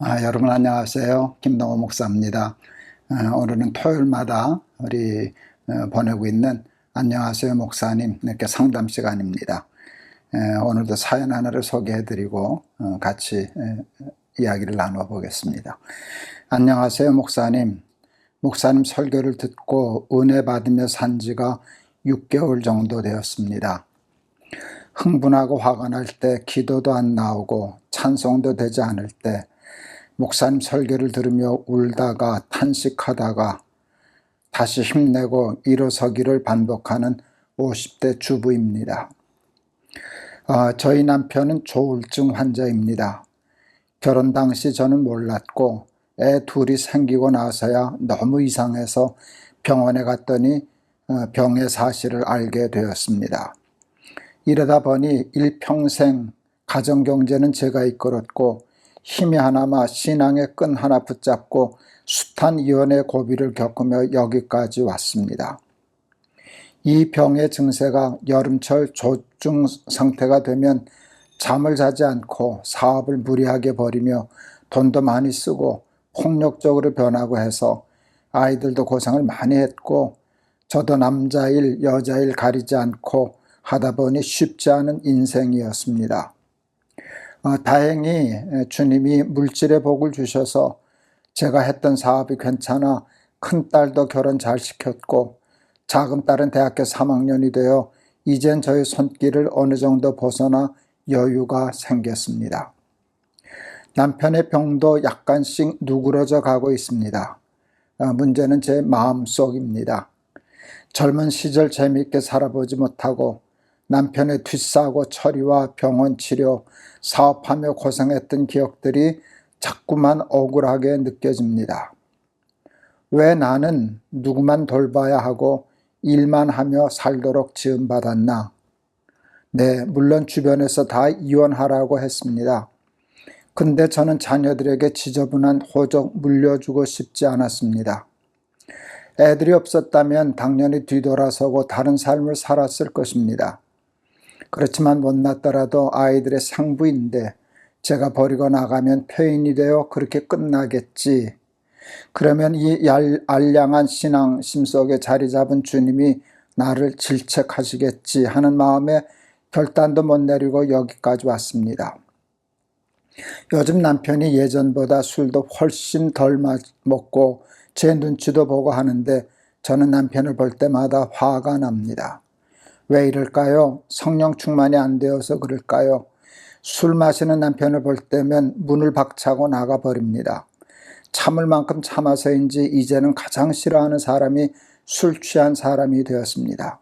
아, 여러분 안녕하세요. 김동호 목사입니다. 어, 오늘은 토요일마다 우리 어, 보내고 있는 안녕하세요 목사님 이렇게 상담 시간입니다. 에, 오늘도 사연 하나를 소개해드리고 어, 같이 에, 이야기를 나눠보겠습니다. 안녕하세요 목사님. 목사님 설교를 듣고 은혜 받으며 산 지가 6개월 정도 되었습니다. 흥분하고 화가 날 때 기도도 안 나오고 찬송도 되지 않을 때 목사님 설교를 들으며 울다가 탄식하다가 다시 힘내고 일어서기를 반복하는 50대 주부입니다. 어, 저희 남편은 조울증 환자입니다. 결혼 당시 저는 몰랐고 애 둘이 생기고 나서야 너무 이상해서 병원에 갔더니 어, 병의 사실을 알게 되었습니다. 이러다 보니 일평생 가정경제는 제가 이끌었고 힘이 하나마 신앙의 끈 하나 붙잡고 숱한 이혼의 고비를 겪으며 여기까지 왔습니다. 이 병의 증세가 여름철 조증 상태가 되면 잠을 자지 않고 사업을 무리하게 벌이며 돈도 많이 쓰고 폭력적으로 변하고 해서 아이들도 고생을 많이 했고 저도 남자일 여자일 가리지 않고 하다 보니 쉽지 않은 인생이었습니다. 어, 다행히 주님이 물질의 복을 주셔서 제가 했던 사업이 괜찮아 큰 딸도 결혼 잘 시켰고 작은 딸은 대학교 3학년이 되어 이젠 저의 손길을 어느 정도 벗어나 여유가 생겼습니다. 남편의 병도 약간씩 누그러져 가고 있습니다. 어, 문제는 제 마음속입니다. 젊은 시절 재미있게 살아보지 못하고 남편의 뒷사고 처리와 병원 치료, 사업하며 고생했던 기억들이 자꾸만 억울하게 느껴집니다. 왜 나는 누구만 돌봐야 하고 일만 하며 살도록 지음받았나? 네, 물론 주변에서 다 이혼하라고 했습니다. 근데 저는 자녀들에게 지저분한 호적 물려주고 싶지 않았습니다. 애들이 없었다면 당연히 뒤돌아서고 다른 삶을 살았을 것입니다. 그렇지만 못났더라도 아이들의 상부인데 제가 버리고 나가면 폐인이 되어 그렇게 끝나겠지. 그러면 이 알량한 신앙 심 속에 자리 잡은 주님이 나를 질책하시겠지 하는 마음에 결단도 못 내리고 여기까지 왔습니다. 요즘 남편이 예전보다 술도 훨씬 덜 먹고 제 눈치도 보고 하는데 저는 남편을 볼 때마다 화가 납니다. 왜 이럴까요? 성령 충만이 안 되어서 그럴까요? 술 마시는 남편을 볼 때면 문을 박차고 나가버립니다. 참을 만큼 참아서인지 이제는 가장 싫어하는 사람이 술 취한 사람이 되었습니다.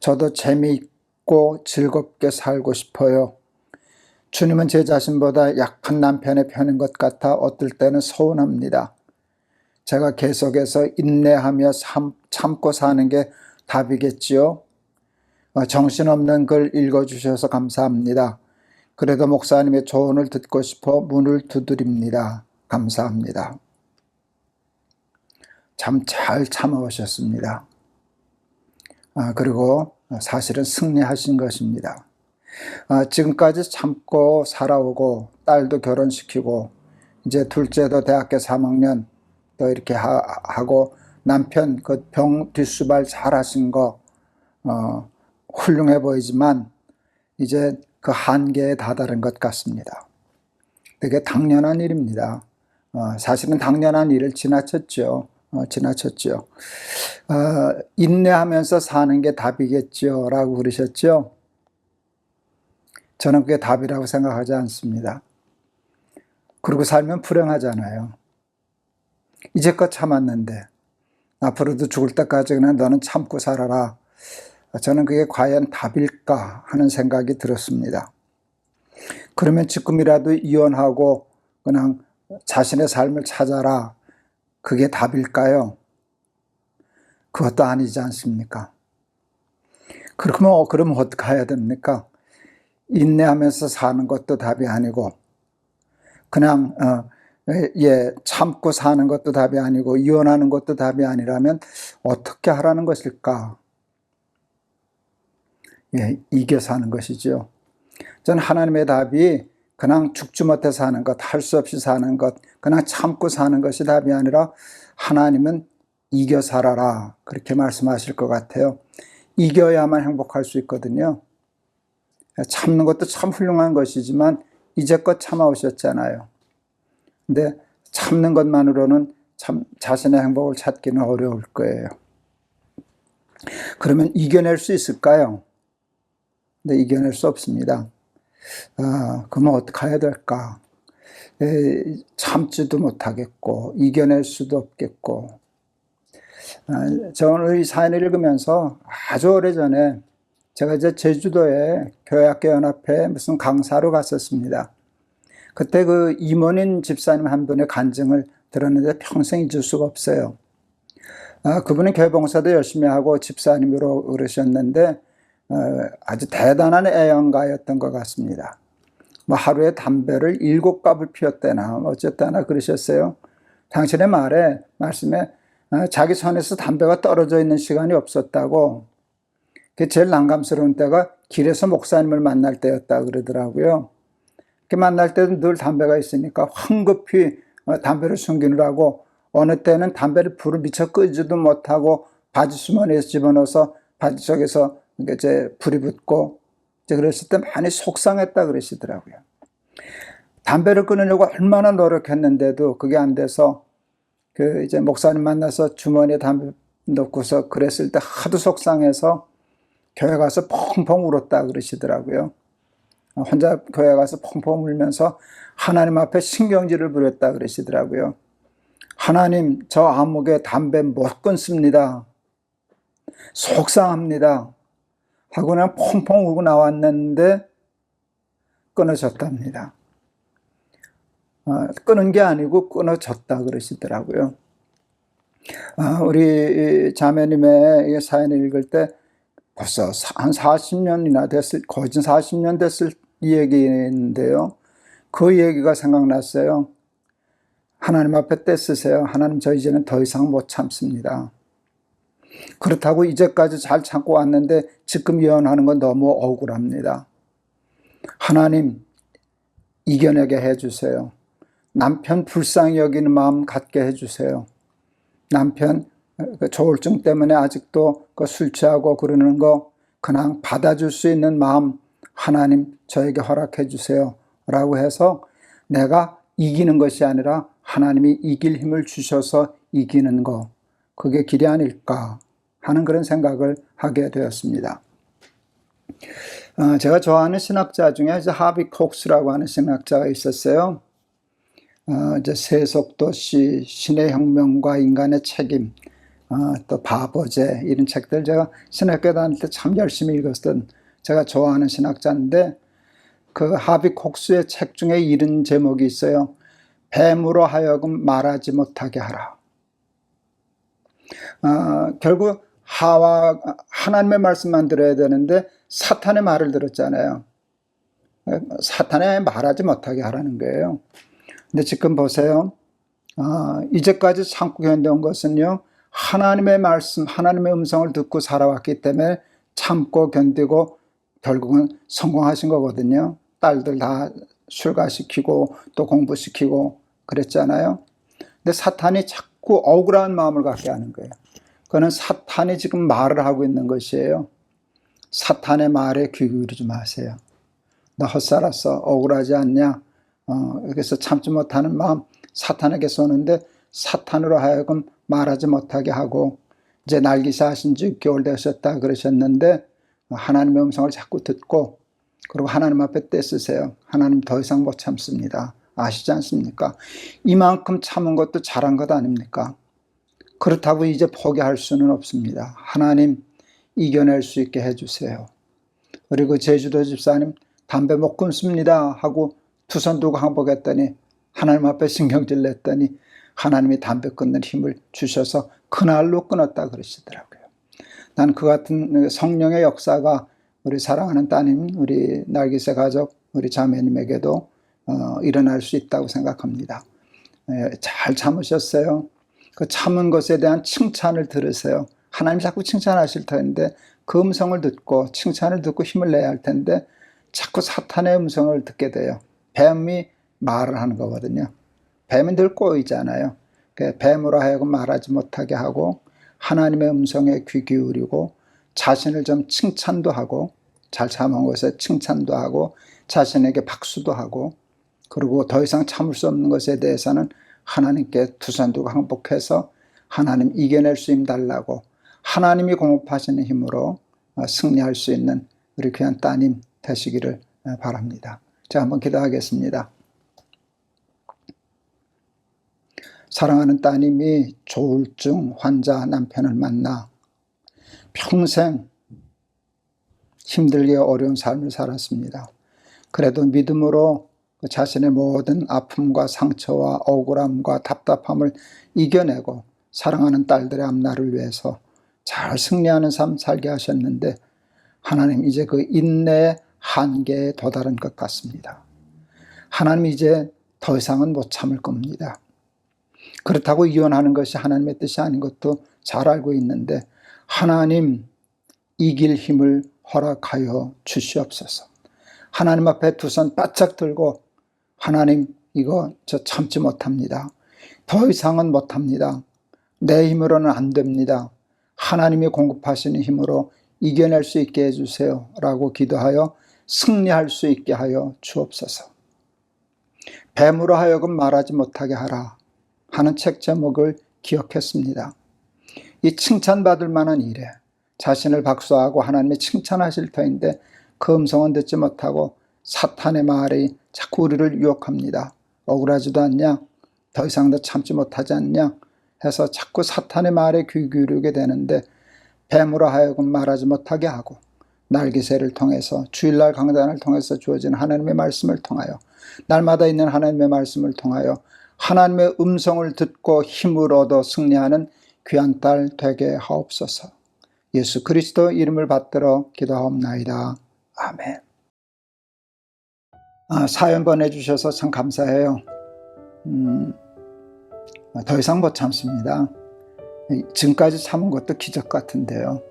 저도 재미있고 즐겁게 살고 싶어요. 주님은 제 자신보다 약한 남편의 편인 것 같아 어떨 때는 서운합니다. 제가 계속해서 인내하며 참고 사는 게 답이겠지요? 어, 정신없는 글 읽어주셔서 감사합니다. 그래도 목사님의 조언을 듣고 싶어 문을 두드립니다. 감사합니다. 참 잘 참아오셨습니다. 아, 그리고 사실은 승리하신 것입니다. 아, 지금까지 참고 살아오고 딸도 결혼시키고 이제 둘째도 대학교 3학년 또 이렇게 하, 고 남편 그 병 뒷수발 잘 하신 거 어, 훌륭해 보이지만 이제 그 한계에 다다른 것 같습니다. 되게 당연한 일입니다. 어, 사실은 당연한 일을 지나쳤죠. 어, 지나쳤죠. 어, 인내하면서 사는 게 답이겠죠. 라고 그러셨죠. 저는 그게 답이라고 생각하지 않습니다. 그리고 살면 불행하잖아요. 이제껏 참았는데, 앞으로도 죽을 때까지 그냥 너는 참고 살아라. 저는 그게 과연 답일까 하는 생각이 들었습니다. 그러면 지금이라도 이혼하고 그냥 자신의 삶을 찾아라. 그게 답일까요? 그것도 아니지 않습니까? 그러면, 어, 그러면 어떻게 해야 됩니까? 인내하면서 사는 것도 답이 아니고, 그냥, 어, 예, 참고 사는 것도 답이 아니고, 이혼하는 것도 답이 아니라면 어떻게 하라는 것일까? 예, 이겨 사는 것이죠. 저는 하나님의 답이 그냥 죽지 못해 사는 것, 할 수 없이 사는 것, 그냥 참고 사는 것이 답이 아니라 하나님은 이겨 살아라. 그렇게 말씀하실 것 같아요. 이겨야만 행복할 수 있거든요. 참는 것도 참 훌륭한 것이지만 이제껏 참아오셨잖아요. 근데 참는 것만으로는 참 자신의 행복을 찾기는 어려울 거예요. 그러면 이겨낼 수 있을까요? 근데 이겨낼 수 없습니다. 아, 그러면 어떻게 해야 될까? 에, 참지도 못하겠고, 이겨낼 수도 없겠고. 아, 저는 이 사연을 읽으면서 아주 오래 전에 제가 이제 제주도에 교회학교 연합회 무슨 강사로 갔었습니다. 그때 그 이모닌 집사님 한 분의 간증을 들었는데 평생 잊을 수가 없어요. 아, 그분은 교회 봉사도 열심히 하고 집사님으로 그러셨는데 어, 아주 대단한 애연가였던 것 같습니다. 뭐 하루에 담배를 일곱 갑을 피웠대나 뭐 어쨌다나 그러셨어요. 당신의 말에 말씀에 어, 자기 손에서 담배가 떨어져 있는 시간이 없었다고. 그 제일 난감스러운 때가 길에서 목사님을 만날 때였다 그러더라고요. 그 만날 때도 늘 담배가 있으니까 황급히 어, 담배를 숨기느라고 어느 때는 담배를 불을 미처 끄지도 못하고 바지 주머니에서 집어넣어서 바지 속에서 이제 불이 붙고 이제 그랬을 때 많이 속상했다 그러시더라고요. 담배를 끊으려고 얼마나 노력했는데도 그게 안 돼서 그 이제 목사님 만나서 주머니에 담배 넣고서 그랬을 때 하도 속상해서 교회 가서 펑펑 울었다 그러시더라고요. 혼자 교회 가서 펑펑 울면서 하나님 앞에 신경질을 부렸다 그러시더라고요. 하나님, 저 암흑에 담배 못 끊습니다. 속상합니다. 하고 그냥 펑펑 울고 나왔는데 끊어졌답니다. 어, 끊은 게 아니고 끊어졌다 그러시더라고요. 어, 우리 자매님의 사연을 읽을 때 벌써 한 40년이나 됐을, 거의 40년 됐을 얘기인데요. 그 얘기가 생각났어요. 하나님 앞에 떼쓰세요. 하나님 저 이제는 더 이상 못 참습니다. 그렇다고 이제까지 잘 참고 왔는데 지금 예언하는 건 너무 억울합니다. 하나님 이겨내게 해주세요. 남편 불쌍히 여기는 마음 갖게 해주세요. 남편 그 조울증 때문에 아직도 그술 취하고 그러는 거 그냥 받아줄 수 있는 마음 하나님 저에게 허락해 주세요. 라고 해서 내가 이기는 것이 아니라 하나님이 이길 힘을 주셔서 이기는 거 그게 길이 아닐까 하는 그런 생각을 하게 되었습니다. 어, 제가 좋아하는 신학자 중에 하비 콕스라고 하는 신학자가 있었어요. 어, 이제 세속도시, 신의 혁명과 인간의 책임, 어, 또 바보제 이런 책들 제가 신학교 다닐 때 참 열심히 읽었던 제가 좋아하는 신학자인데 그 하비 콕스의 책 중에 이런 제목이 있어요. 뱀으로 하여금 말하지 못하게 하라. 어, 결국 하와 하나님의 말씀만 들어야 되는데 사탄의 말을 들었잖아요. 사탄의 말하지 못하게 하라는 거예요. 근데 지금 보세요. 어, 이제까지 참고 견뎌온 것은요. 하나님의 말씀, 하나님의 음성을 듣고 살아왔기 때문에 참고 견디고 결국은 성공하신 거거든요. 딸들 다 출가시키고 또 공부시키고 그랬잖아요. 근데 사탄이 자꾸 억울한 마음을 갖게 하는 거예요. 그거는 사탄이 지금 말을 하고 있는 것이에요. 사탄의 말에 귀 기울이지 마세요. 너 헛살았어. 억울하지 않냐? 어, 그래서 참지 못하는 마음 사탄에게 쏘는데 사탄으로 하여금 말하지 못하게 하고 이제 날기사 하신 지 6개월 되셨다 그러셨는데 하나님의 음성을 자꾸 듣고 그리고 하나님 앞에 떼쓰세요. 하나님 더 이상 못 참습니다. 아시지 않습니까? 이만큼 참은 것도 잘한 것 아닙니까? 그렇다고 이제 포기할 수는 없습니다. 하나님 이겨낼 수 있게 해주세요. 그리고 제주도 집사님 담배 못 끊습니다 하고 투선 두고 항복했더니 하나님 앞에 신경질 냈더니 하나님이 담배 끊는 힘을 주셔서 그날로 끊었다 그러시더라고요. 난 그 같은 성령의 역사가 우리 사랑하는 따님, 우리 날기새 가족, 우리 자매님에게도 어, 일어날 수 있다고 생각합니다. 예, 잘 참으셨어요. 그 참은 것에 대한 칭찬을 들으세요. 하나님 자꾸 칭찬하실 텐데 그 음성을 듣고 칭찬을 듣고 힘을 내야 할 텐데 자꾸 사탄의 음성을 듣게 돼요. 뱀이 말을 하는 거거든요. 뱀은 늘 꼬이잖아요. 그 뱀으로 하여금 말하지 못하게 하고 하나님의 음성에 귀 기울이고 자신을 좀 칭찬도 하고 잘 참은 것에 칭찬도 하고 자신에게 박수도 하고 그리고 더 이상 참을 수 없는 것에 대해서는 하나님께 두손두고 항복해서 하나님 이겨낼 수 힘 달라고 하나님이 공급하시는 힘으로 어, 승리할 수 있는 우리 귀한 따님 되시기를 어, 바랍니다. 자, 한번 기도하겠습니다. 사랑하는 따님이 조울증 환자 남편을 만나 평생 힘들게 어려운 삶을 살았습니다. 그래도 믿음으로 그 자신의 모든 아픔과 상처와 억울함과 답답함을 이겨내고 사랑하는 딸들의 앞날을 위해서 잘 승리하는 삶 살게 하셨는데 하나님 이제 그 인내의 한계에 도달한 것 같습니다. 하나님 이제 더 이상은 못 참을 겁니다. 그렇다고 이혼하는 것이 하나님의 뜻이 아닌 것도 잘 알고 있는데 하나님 이길 힘을 허락하여 주시옵소서. 하나님 앞에 두 손 바짝 들고 하나님 이거 저 참지 못합니다. 더 이상은 못합니다. 내 힘으로는 안 됩니다. 하나님이 공급하시는 힘으로 이겨낼 수 있게 해주세요. 라고 기도하여 승리할 수 있게 하여 주옵소서. 뱀으로 하여금 말하지 못하게 하라 하는 책 제목을 기억했습니다. 이 칭찬받을 만한 일에 자신을 박수하고 하나님의 칭찬하실 터인데 그 음성은 듣지 못하고 사탄의 말이 자꾸 우리를 유혹합니다. 억울하지도 않냐? 더 이상 더 참지 못하지 않냐? 해서 자꾸 사탄의 말에 귀 기울이게 되는데 뱀으로 하여금 말하지 못하게 하고 날기새를 통해서 주일날 강단을 통해서 주어진 하나님의 말씀을 통하여 날마다 있는 하나님의 말씀을 통하여 하나님의 음성을 듣고 힘을 얻어 승리하는 귀한 딸 되게 하옵소서. 예수 그리스도 이름을 받들어 기도하옵나이다. 아멘. 아, 사연 보내주셔서 참 감사해요. 음, 더 이상 못 참습니다. 지금까지 참은 것도 기적 같은데요.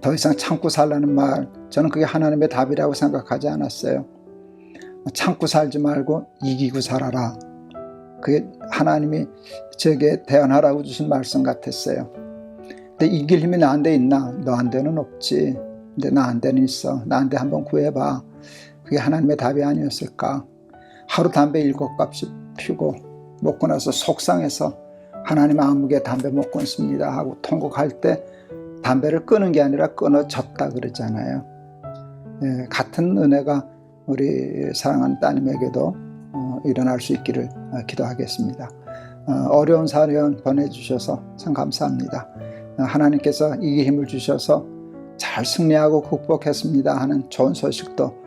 더 이상 참고 살라는 말, 저는 그게 하나님의 답이라고 생각하지 않았어요. 참고 살지 말고 이기고 살아라. 그게 하나님이 제게 대언하라고 주신 말씀 같았어요. 근데 이길 힘이 나한테 있나? 너한테는 없지. 근데 나한테는 있어. 나한테 한번 구해봐. 그게 하나님의 답이 아니었을까? 하루 담배 일곱 값이 피고 먹고 나서 속상해서 하나님 아무개 담배 못 끊습니다 하고 통곡할 때 담배를 끄는 게 아니라 끊어졌다 그러잖아요. 예, 같은 은혜가 우리 사랑하는 따님에게도 어, 일어날 수 있기를 어, 기도하겠습니다. 어, 려운 사연 보내주셔서 참 감사합니다. 어, 하나님께서 이 힘을 주셔서 잘 승리하고 극복했습니다 하는 좋은 소식도 어,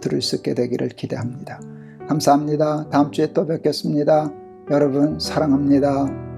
들을 수 있게 되기를 기대합니다. 감사합니다. 다음 주에 또 뵙겠습니다. 여러분 사랑합니다.